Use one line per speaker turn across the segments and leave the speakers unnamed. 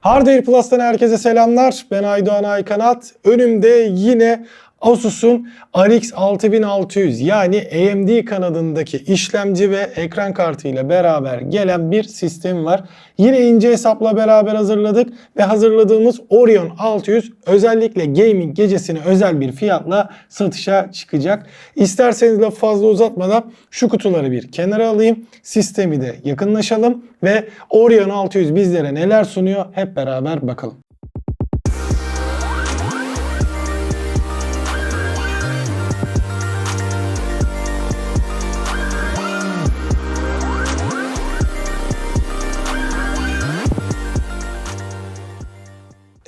Hardware Plus'tan herkese selamlar. Ben Aydoğan Aykanat. Önümde yine Asus'un RX 6600 yani AMD kanadındaki işlemci ve ekran kartı ile beraber gelen bir sistem var. Yine ince hesapla beraber hazırladık ve hazırladığımız Orion 600 özellikle gaming gecesine özel bir fiyatla satışa çıkacak. İsterseniz de fazla uzatmadan şu kutuları bir kenara alayım. Sistemi de yakınlaşalım ve Orion 600 bizlere neler sunuyor hep beraber bakalım.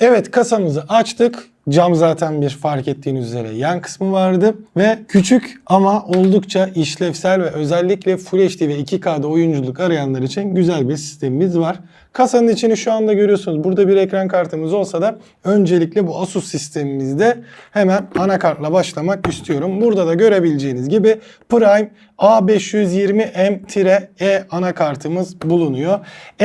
Evet kasamızı açtık. Cam zaten bir fark ettiğiniz üzere yan kısmı vardı ve küçük ama oldukça işlevsel ve özellikle Full HD ve 2K'da oyunculuk arayanlar için güzel bir sistemimiz var. Kasanın içini şu anda görüyorsunuz. Burada bir ekran kartımız olsa da öncelikle bu Asus sistemimizde hemen anakartla başlamak istiyorum. Burada da görebileceğiniz gibi Prime A520M-E anakartımız bulunuyor.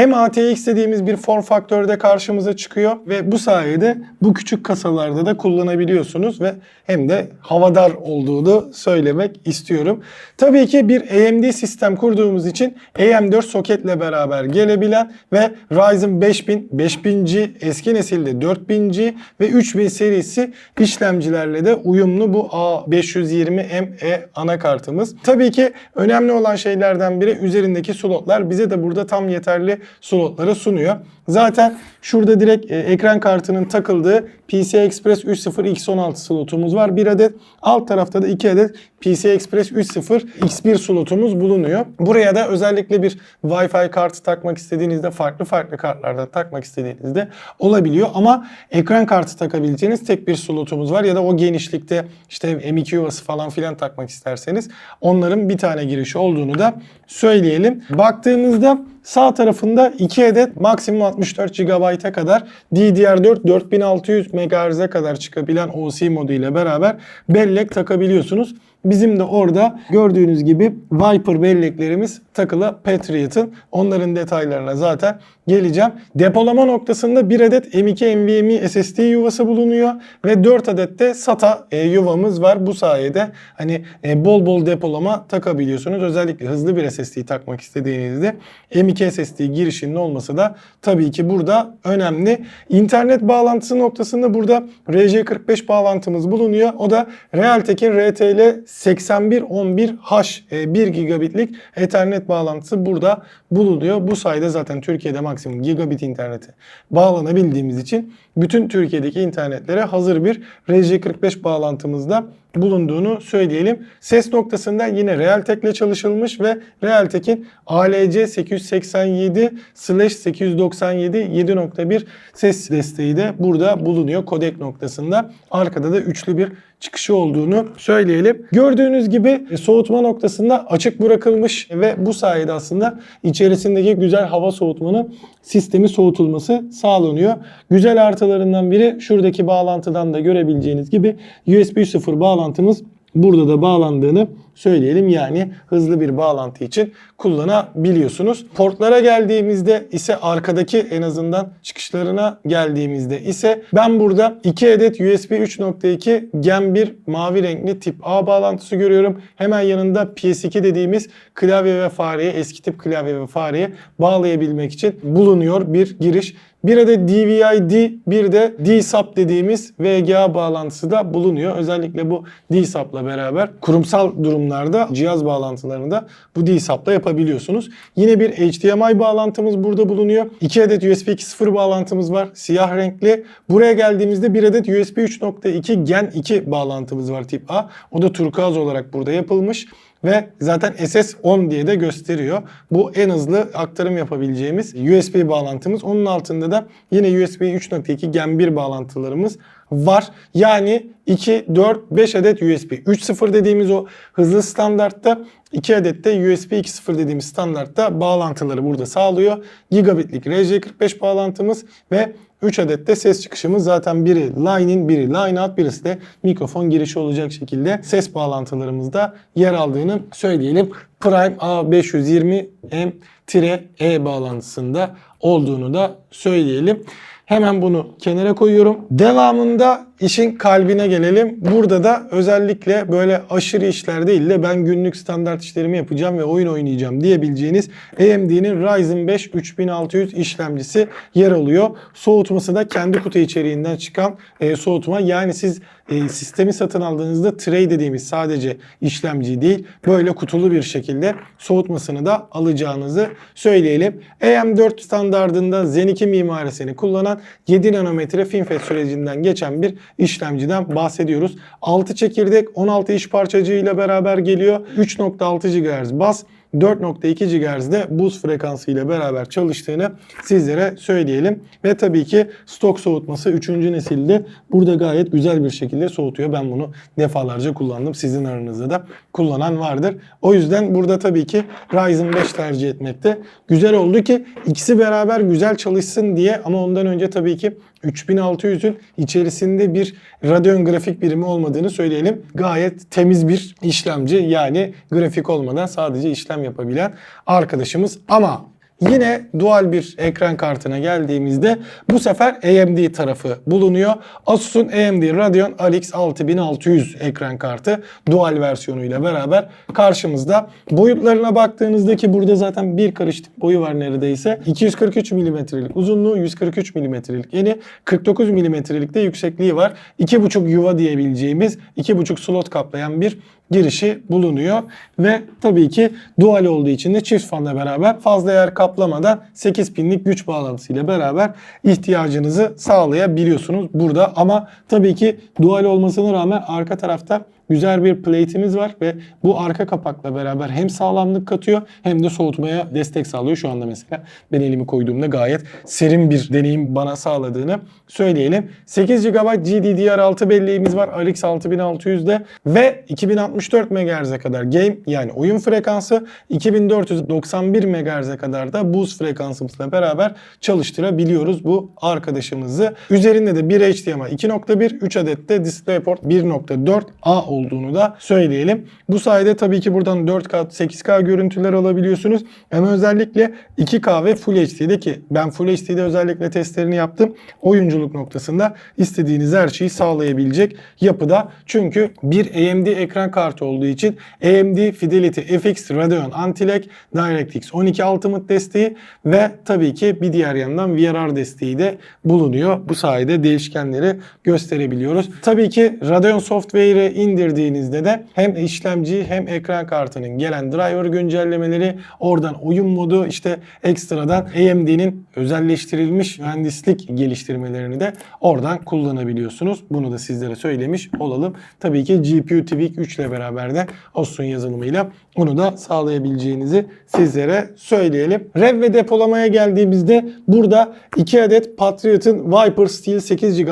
MATX dediğimiz bir form faktörde karşımıza çıkıyor ve bu sayede bu küçük kasalarda da kullanabiliyorsunuz ve hem de havadar olduğunu söylemek istiyorum. Tabii ki bir AMD sistem kurduğumuz için AM4 soketle beraber gelebilen ve Ryzen 5000, 5000G, eski nesilde 4000G ve 3000 serisi işlemcilerle de uyumlu bu A520ME anakartımız. Tabii ki önemli olan şeylerden biri üzerindeki slotlar bize de burada tam yeterli slotları sunuyor. Zaten şurada direkt e, ekran kartının takıldığı PCI Express 3.0 X16 slotumuz var. Bir adet alt tarafta da iki adet PCI Express 3.0 X1 slotumuz bulunuyor. Buraya da özellikle bir Wi-Fi kartı takmak istediğinizde farklı farklı kartlardan takmak istediğinizde olabiliyor. Ama ekran kartı takabileceğiniz tek bir slotumuz var. Ya da o genişlikte işte M2 yuvası falan filan takmak isterseniz onların bir tane girişi olduğunu da söyleyelim. Baktığımızda Sağ tarafında 2 adet maksimum 64 GB'a kadar DDR4 4600 MHz'e kadar çıkabilen OC modu ile beraber bellek takabiliyorsunuz. Bizim de orada gördüğünüz gibi Viper belleklerimiz takılı Patriot'ın. Onların detaylarına zaten geleceğim. Depolama noktasında bir adet M2 NVMe SSD yuvası bulunuyor ve 4 adet de SATA e, yuvamız var. Bu sayede hani e, bol bol depolama takabiliyorsunuz. Özellikle hızlı bir SSD takmak istediğinizde M2 SSD girişinin olması da tabii ki burada önemli. İnternet bağlantısı noktasında burada RJ45 bağlantımız bulunuyor. O da Realtek'in RTL 8111H 1 gigabitlik Ethernet bağlantısı burada bulunuyor. Bu sayede zaten Türkiye'de maksimum gigabit internete bağlanabildiğimiz için bütün Türkiye'deki internetlere hazır bir RJ45 bağlantımızda bulunduğunu söyleyelim. Ses noktasında yine Realtek ile çalışılmış ve Realtek'in ALC 887 897 7.1 ses desteği de burada bulunuyor kodek noktasında. Arkada da üçlü bir çıkışı olduğunu söyleyelim. Gördüğünüz gibi soğutma noktasında açık bırakılmış ve bu sayede aslında içerisindeki güzel hava soğutmanın sistemi soğutulması sağlanıyor. Güzel artılarından biri şuradaki bağlantıdan da görebileceğiniz gibi USB 3.0 bağlantımız burada da bağlandığını söyleyelim. Yani hızlı bir bağlantı için kullanabiliyorsunuz. Portlara geldiğimizde ise arkadaki en azından çıkışlarına geldiğimizde ise ben burada 2 adet USB 3.2 Gen 1 mavi renkli tip A bağlantısı görüyorum. Hemen yanında PS2 dediğimiz klavye ve fareye eski tip klavye ve fareye bağlayabilmek için bulunuyor bir giriş. Bir adet DVI-D, bir de D-Sub dediğimiz VGA bağlantısı da bulunuyor. Özellikle bu D-Sub'la beraber kurumsal durumlarda cihaz bağlantılarında bu D-Sub'la yapabiliyorsunuz. Yine bir HDMI bağlantımız burada bulunuyor. 2 adet USB 2.0 bağlantımız var. Siyah renkli. Buraya geldiğimizde bir adet USB 3.2 Gen 2 bağlantımız var tip A. O da turkuaz olarak burada yapılmış ve zaten SS10 diye de gösteriyor. Bu en hızlı aktarım yapabileceğimiz USB bağlantımız. Onun altında da yine USB 3.2 Gen 1 bağlantılarımız var. Yani 2, 4, 5 adet USB 3.0 dediğimiz o hızlı standartta 2 adet de USB 2.0 dediğimiz standartta bağlantıları burada sağlıyor. Gigabitlik RJ45 bağlantımız ve 3 adet de ses çıkışımız zaten biri line-in, biri line-out, birisi de mikrofon girişi olacak şekilde ses bağlantılarımızda yer aldığını söyleyelim. Prime A520M-E bağlantısında olduğunu da söyleyelim. Hemen bunu kenara koyuyorum. Devamında işin kalbine gelelim. Burada da özellikle böyle aşırı işler değil de ben günlük standart işlerimi yapacağım ve oyun oynayacağım diyebileceğiniz AMD'nin Ryzen 5 3600 işlemcisi yer alıyor. Soğutması da kendi kutu içeriğinden çıkan e, soğutma. Yani siz e, sistemi satın aldığınızda tray dediğimiz sadece işlemci değil böyle kutulu bir şekilde soğutmasını da alacağınızı söyleyelim. AM4 standardında Zen 2 mimarisini kullanan 7 nanometre FinFET sürecinden geçen bir işlemciden bahsediyoruz. 6 çekirdek 16 iş parçacığıyla beraber geliyor. 3.6 GHz bas 4.2 GHz'de buz frekansı ile beraber çalıştığını sizlere söyleyelim. Ve tabii ki stok soğutması 3. nesilde burada gayet güzel bir şekilde soğutuyor. Ben bunu defalarca kullandım. Sizin aranızda da kullanan vardır. O yüzden burada tabii ki Ryzen 5 tercih etmekte güzel oldu ki ikisi beraber güzel çalışsın diye ama ondan önce tabii ki 3600'ün içerisinde bir Radeon grafik birimi olmadığını söyleyelim. Gayet temiz bir işlemci yani grafik olmadan sadece işlem yapabilen arkadaşımız ama Yine dual bir ekran kartına geldiğimizde bu sefer AMD tarafı bulunuyor. Asus'un AMD Radeon RX 6600 ekran kartı dual versiyonuyla beraber karşımızda. Boyutlarına baktığınızda ki burada zaten bir karışık boyu var neredeyse. 243 mm'lik uzunluğu, 143 mm'lik eni, 49 mm'lik de yüksekliği var. 2.5 yuva diyebileceğimiz 2.5 slot kaplayan bir girişi bulunuyor. Ve tabii ki dual olduğu için de çift fanla beraber fazla yer kaplamadan 8 pinlik güç bağlantısı ile beraber ihtiyacınızı sağlayabiliyorsunuz burada. Ama tabii ki dual olmasına rağmen arka tarafta güzel bir plate'imiz var ve bu arka kapakla beraber hem sağlamlık katıyor hem de soğutmaya destek sağlıyor. Şu anda mesela ben elimi koyduğumda gayet serin bir deneyim bana sağladığını söyleyelim. 8 GB GDDR6 belleğimiz var RX 6600'de ve 2064 MHz'e kadar game yani oyun frekansı 2491 MHz'e kadar da boost frekansımızla beraber çalıştırabiliyoruz bu arkadaşımızı. Üzerinde de bir HDMI 2.1 3 adet de DisplayPort 1.4A olduğunu da söyleyelim. Bu sayede tabii ki buradan 4K 8K görüntüler alabiliyorsunuz. Ama özellikle 2K ve Full HD'de ki ben Full HD'de özellikle testlerini yaptım. Oyunculuk noktasında istediğiniz her şeyi sağlayabilecek yapıda. Çünkü bir AMD ekran kartı olduğu için AMD Fidelity FX Radeon Anti-Lag DirectX 12 Ultimate desteği ve tabii ki bir diğer yandan VRR desteği de bulunuyor. Bu sayede değişkenleri gösterebiliyoruz. Tabii ki Radeon Software'ı indirdiğinizde de hem işlemci hem ekran kartının gelen driver güncellemeleri, oradan oyun modu işte ekstradan AMD'nin özelleştirilmiş mühendislik geliştirmelerini de oradan kullanabiliyorsunuz. Bunu da sizlere söylemiş olalım. Tabii ki GPU Tweak 3 ile beraber de Asus'un yazılımıyla onu da sağlayabileceğinizi sizlere söyleyelim. RAM ve depolamaya geldiğimizde burada 2 adet Patriot'ın Viper Steel 8 GB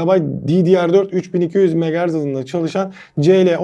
DDR4 3200 MHz hızında çalışan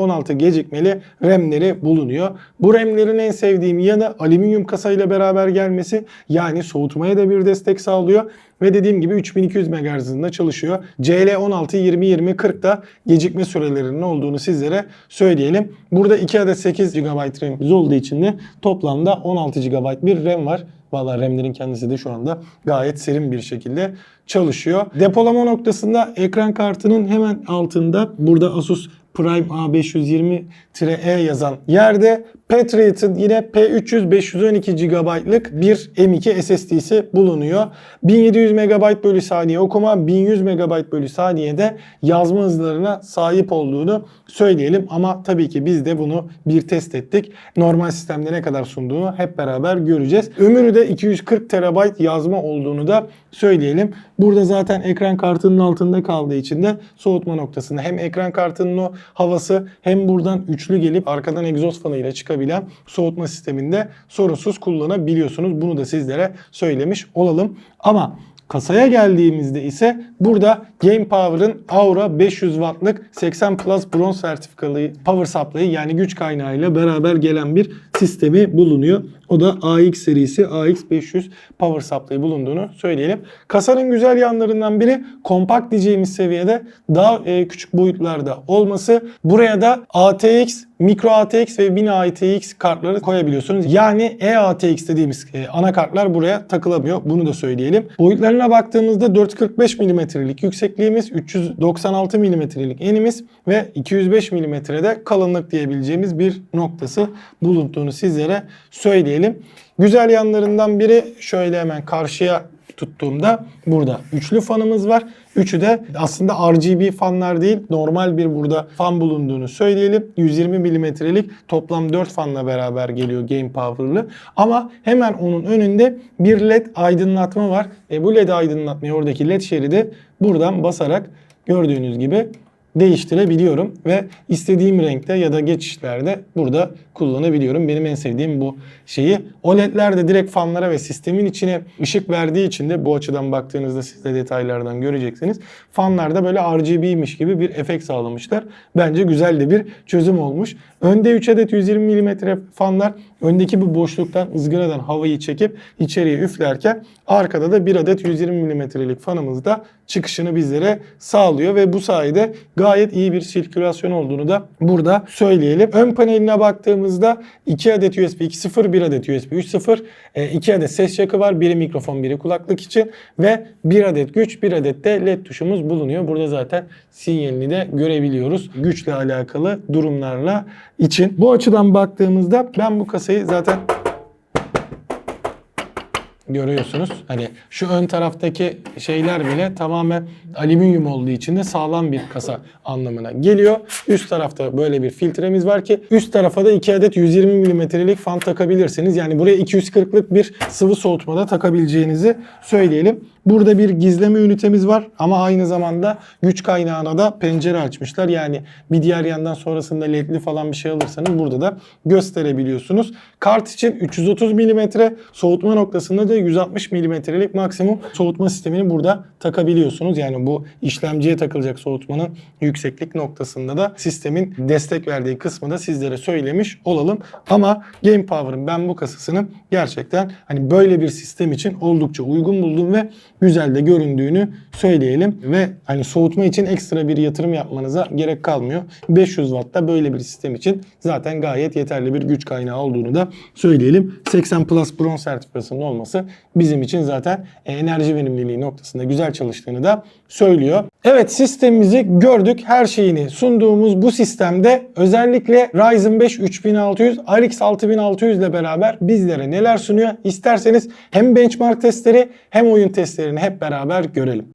CL16 gecikmeli RAM'leri bulunuyor. Bu RAM'lerin en sevdiğim yanı alüminyum kasayla beraber gelmesi yani soğutmaya da bir destek sağlıyor. Ve dediğim gibi 3200 MHz hızında çalışıyor. CL16 20-20-40 da gecikme sürelerinin olduğunu sizlere söyleyelim. Burada 2 adet 8 GB RAM'imiz olduğu için de toplamda 16 GB bir RAM var. Valla RAM'lerin kendisi de şu anda gayet serin bir şekilde çalışıyor. Depolama noktasında ekran kartının hemen altında burada Asus Prime A520-E yazan yerde Patriot'ın yine P300 512 GB'lık bir M2 SSD'si bulunuyor. 1700 MB bölü saniye okuma, 1100 MB bölü saniyede yazma hızlarına sahip olduğunu söyleyelim. Ama tabii ki biz de bunu bir test ettik. Normal sistemde ne kadar sunduğunu hep beraber göreceğiz. Ömrü de 240 TB yazma olduğunu da söyleyelim. Burada zaten ekran kartının altında kaldığı için de soğutma noktasında hem ekran kartının o havası hem buradan üçlü gelip arkadan egzoz fanıyla çıkabilen soğutma sisteminde sorunsuz kullanabiliyorsunuz. Bunu da sizlere söylemiş olalım. Ama Kasaya geldiğimizde ise burada Game Power'ın Aura 500 wattlık 80 Plus bronz sertifikalı power supply yani güç kaynağıyla beraber gelen bir sistemi bulunuyor. O da AX serisi AX500 power supply bulunduğunu söyleyelim. Kasanın güzel yanlarından biri kompakt diyeceğimiz seviyede daha e, küçük boyutlarda olması. Buraya da ATX, Micro ATX ve Mini ATX kartları koyabiliyorsunuz. Yani eATX dediğimiz e, anakartlar buraya takılamıyor. Bunu da söyleyelim. Boyutlarına baktığımızda 445 mm'lik yüksekliğimiz, 396 mm'lik enimiz ve 205 mm'de kalınlık diyebileceğimiz bir noktası bulunduğunu sizlere söyleyelim. Güzel yanlarından biri şöyle hemen karşıya tuttuğumda burada üçlü fanımız var. Üçü de aslında RGB fanlar değil normal bir burada fan bulunduğunu söyleyelim. 120 milimetrelik toplam 4 fanla beraber geliyor Game Power'lı. Ama hemen onun önünde bir led aydınlatma var. E bu led aydınlatmayı oradaki led şeridi buradan basarak gördüğünüz gibi değiştirebiliyorum ve istediğim renkte ya da geçişlerde burada kullanabiliyorum. Benim en sevdiğim bu şeyi. OLED'ler de direkt fanlara ve sistemin içine ışık verdiği için de bu açıdan baktığınızda siz de detaylardan göreceksiniz. Fanlarda böyle RGB'miş gibi bir efekt sağlamışlar. Bence güzel de bir çözüm olmuş. Önde 3 adet 120 mm fanlar öndeki bu boşluktan ızgaradan havayı çekip içeriye üflerken arkada da bir adet 120 mm'lik fanımız da çıkışını bizlere sağlıyor ve bu sayede gayet iyi bir sirkülasyon olduğunu da burada söyleyelim. Ön paneline baktığımızda 2 adet USB 2.0, 1 adet USB 3.0, 2 adet ses jackı var. Biri mikrofon, biri kulaklık için ve 1 adet güç, 1 adet de LED tuşumuz bulunuyor. Burada zaten sinyalini de görebiliyoruz. Güçle alakalı durumlarla için. Bu açıdan baktığımızda ben bu kasayı zaten görüyorsunuz. Hani şu ön taraftaki şeyler bile tamamen alüminyum olduğu için de sağlam bir kasa anlamına geliyor. Üst tarafta böyle bir filtremiz var ki üst tarafa da 2 adet 120 milimetrelik fan takabilirsiniz. Yani buraya 240'lık bir sıvı soğutmada takabileceğinizi söyleyelim. Burada bir gizleme ünitemiz var ama aynı zamanda güç kaynağına da pencere açmışlar. Yani bir diğer yandan sonrasında ledli falan bir şey alırsanız burada da gösterebiliyorsunuz. Kart için 330 mm, soğutma noktasında da 160 mm'lik maksimum soğutma sistemini burada takabiliyorsunuz. Yani bu işlemciye takılacak soğutmanın yükseklik noktasında da sistemin destek verdiği kısmı da sizlere söylemiş olalım. Ama Game Power'ın ben bu kasasını gerçekten hani böyle bir sistem için oldukça uygun buldum ve güzel de göründüğünü söyleyelim ve hani soğutma için ekstra bir yatırım yapmanıza gerek kalmıyor. 500 Watt'ta böyle bir sistem için zaten gayet yeterli bir güç kaynağı olduğunu da söyleyelim. 80 Plus Bronze sertifikasının olması bizim için zaten enerji verimliliği noktasında güzel çalıştığını da söylüyor. Evet sistemimizi gördük. Her şeyini sunduğumuz bu sistemde özellikle Ryzen 5 3600, RX 6600 ile beraber bizlere neler sunuyor? İsterseniz hem benchmark testleri hem oyun testlerini hep beraber görelim.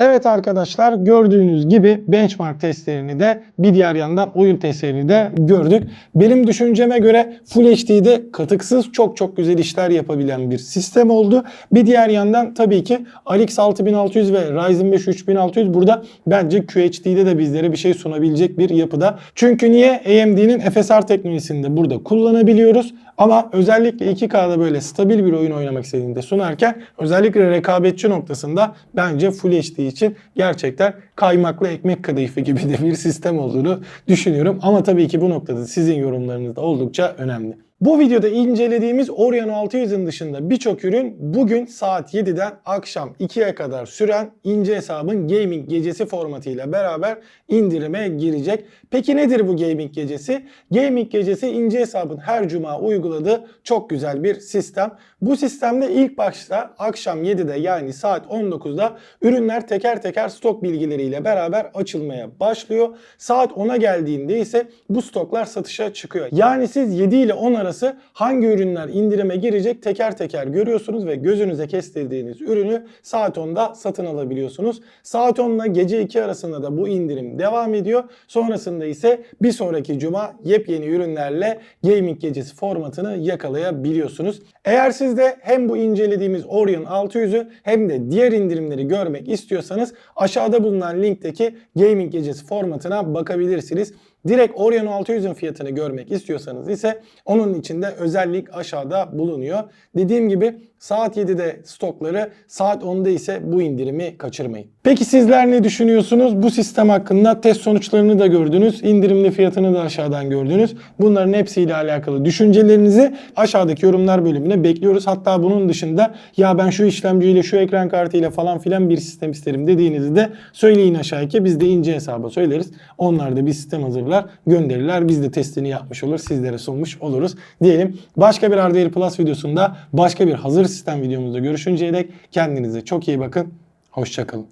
Evet arkadaşlar gördüğünüz gibi benchmark testlerini de bir diğer yandan oyun testlerini de gördük. Benim düşünceme göre Full HD'de katıksız çok çok güzel işler yapabilen bir sistem oldu. Bir diğer yandan tabii ki RX 6600 ve Ryzen 5 3600 burada bence QHD'de de bizlere bir şey sunabilecek bir yapıda. Çünkü niye? AMD'nin FSR teknolojisini de burada kullanabiliyoruz. Ama özellikle 2K'da böyle stabil bir oyun oynamak istediğinde sunarken özellikle rekabetçi noktasında bence Full HD için gerçekten kaymaklı ekmek kadayıfı gibi de bir sistem olduğunu düşünüyorum. Ama tabii ki bu noktada sizin yorumlarınız da oldukça önemli. Bu videoda incelediğimiz Orion 600'ün dışında birçok ürün bugün saat 7'den akşam 2'ye kadar süren ince hesabın gaming gecesi formatıyla beraber indirime girecek. Peki nedir bu gaming gecesi? Gaming gecesi ince hesabın her cuma uyguladığı çok güzel bir sistem. Bu sistemde ilk başta akşam 7'de yani saat 19'da ürünler teker teker stok bilgileriyle beraber açılmaya başlıyor. Saat 10'a geldiğinde ise bu stoklar satışa çıkıyor. Yani siz 7 ile 10 arası hangi ürünler indirime girecek teker teker görüyorsunuz ve gözünüze kestirdiğiniz ürünü saat 10'da satın alabiliyorsunuz. Saat 10 ile gece 2 arasında da bu indirim devam ediyor. Sonrasında ise bir sonraki cuma yepyeni ürünlerle gaming gecesi formatını yakalayabiliyorsunuz. Eğer siz de hem bu incelediğimiz Orion 600'ü hem de diğer indirimleri görmek istiyorsanız aşağıda bulunan linkteki gaming gecesi formatına bakabilirsiniz. Direkt Orion 600'ün fiyatını görmek istiyorsanız ise onun için de özellik aşağıda bulunuyor. Dediğim gibi saat 7'de stokları, saat 10'da ise bu indirimi kaçırmayın. Peki sizler ne düşünüyorsunuz? Bu sistem hakkında test sonuçlarını da gördünüz. indirimli fiyatını da aşağıdan gördünüz. Bunların hepsiyle alakalı düşüncelerinizi aşağıdaki yorumlar bölümüne bekliyoruz. Hatta bunun dışında ya ben şu işlemciyle, şu ekran kartıyla falan filan bir sistem isterim dediğinizi de söyleyin aşağıya. Biz de ince hesaba söyleriz. Onlar da bir sistem hazırlar, gönderirler. Biz de testini yapmış olur, sizlere sunmuş oluruz diyelim. Başka bir RDR Plus videosunda başka bir hazır sistem videomuzda görüşünceye dek kendinize çok iyi bakın. Hoşçakalın.